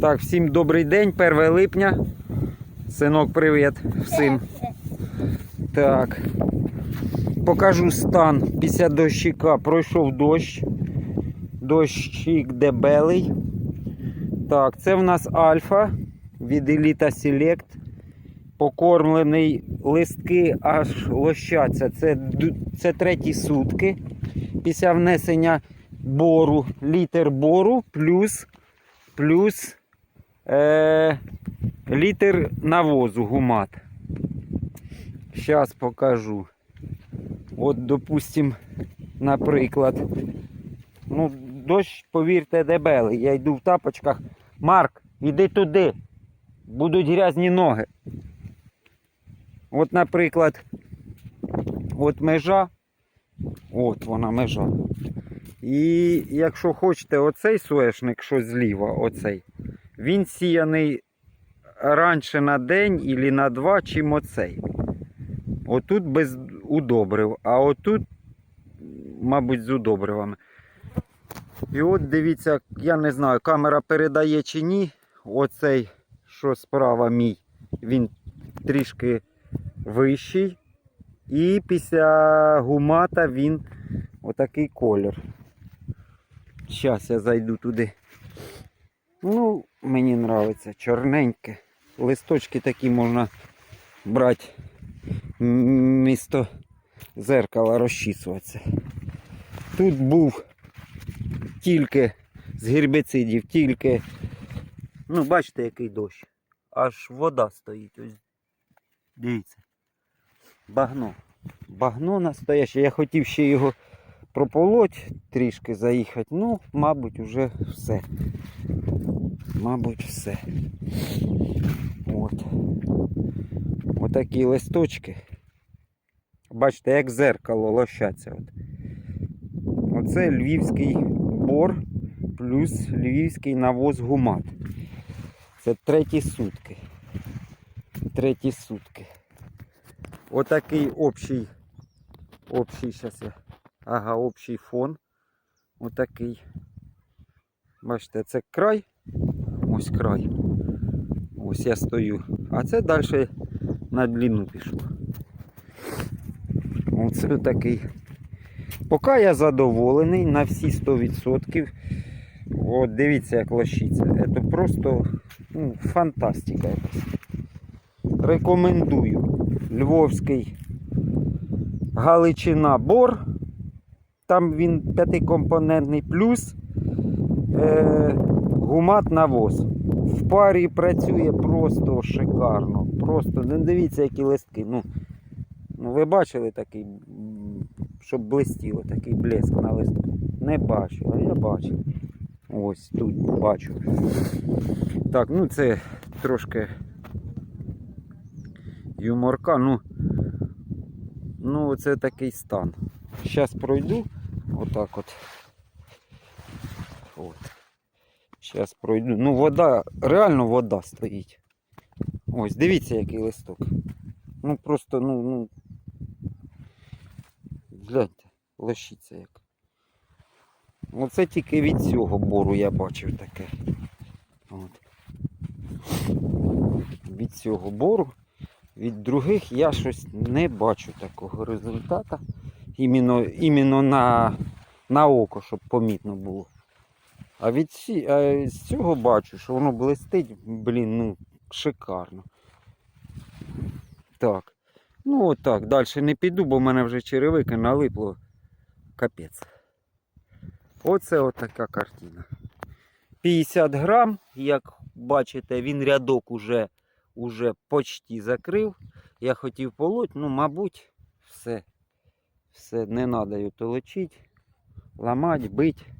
Так, всім добрий день, 1 липня. Синок, привіт всім. Так. Покажу стан після дощика. Пройшов дощ. Дощик дебелий. Так, це в нас альфа від Elita Select. Покормлений листки аж лощаться. Це, це треті сутки. Після внесення бору, літр бору плюс, плюс е, літр навозу гумат. Зараз покажу. От, допустим, наприклад. Ну, дощ, повірте, дебелий. Я йду в тапочках. Марк, іди туди. Будуть грязні ноги. От, наприклад, от межа. От вона межа. І якщо хочете, оцей соєшник, що зліва, оцей, він сіяний раніше на день або на два, чим оцей. Отут без удобрив, а отут, мабуть, з удобривами. І от дивіться, я не знаю, камера передає чи ні. Оцей, що справа мій, він трішки вищий. І після гумата він отакий колір. Зараз я зайду туди. Ну, мені подобається чорненьке. Листочки такі можна брати місто зеркала розчісуватися. Тут був тільки з гербіцидів, тільки. Ну, бачите, який дощ. Аж вода стоїть. Ось. Дивіться. Багно. Багно настояще. Я хотів ще його прополоть, трішки заїхати. Ну, мабуть, уже все. Мабуть, все. От. Отакі листочки. Бачите, як зеркало лощаться. От. Оце львівський бор плюс львівський навоз гумат. Це треті сутки. Треті сутки. Отакий общий, общий зараз я. Ага, общий фон. Отакий. Бачите, це край. Ось край. Ось я стою. А це далі на длину пішло. Оце такий. Поки я задоволений на всі 100%. От дивіться, як лощиться. Це просто ну, фантастика. Рекомендую. Львовський Галичина Бор. Там він п'ятикомпонентний плюс е, гумат навоз. В парі працює просто шикарно. Просто не дивіться, які листки. Ну, ну ви бачили такий, щоб блистіло, такий блеск на листку. Не бачу, а я бачив. Ось тут бачу. Так, ну це трошки юморка. Ну, ну це такий стан. Зараз пройду. Отак от. От. Зараз пройду. Ну, вода, реально вода стоїть. Ось, дивіться, який листок. Ну просто, ну, ну. Гляньте, лощиться як. Оце тільки від цього бору я бачив таке. От. Від цього бору. Від других я щось не бачу такого результату. Іменно, іменно на, на око, щоб помітно було. А від ці, а з цього бачу, що воно блистить, блін, ну, шикарно. Так. Ну отак, далі не піду, бо в мене вже черевики налипло. Капець. Оце отака картина. 50 грам, як бачите, він рядок уже, уже почти закрив. Я хотів полоть, ну, мабуть, все. Все, не треба його толочити, ламати, бити.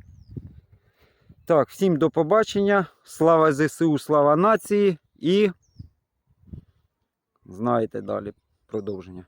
Так, всім до побачення. Слава ЗСУ, слава нації і знаєте далі продовження.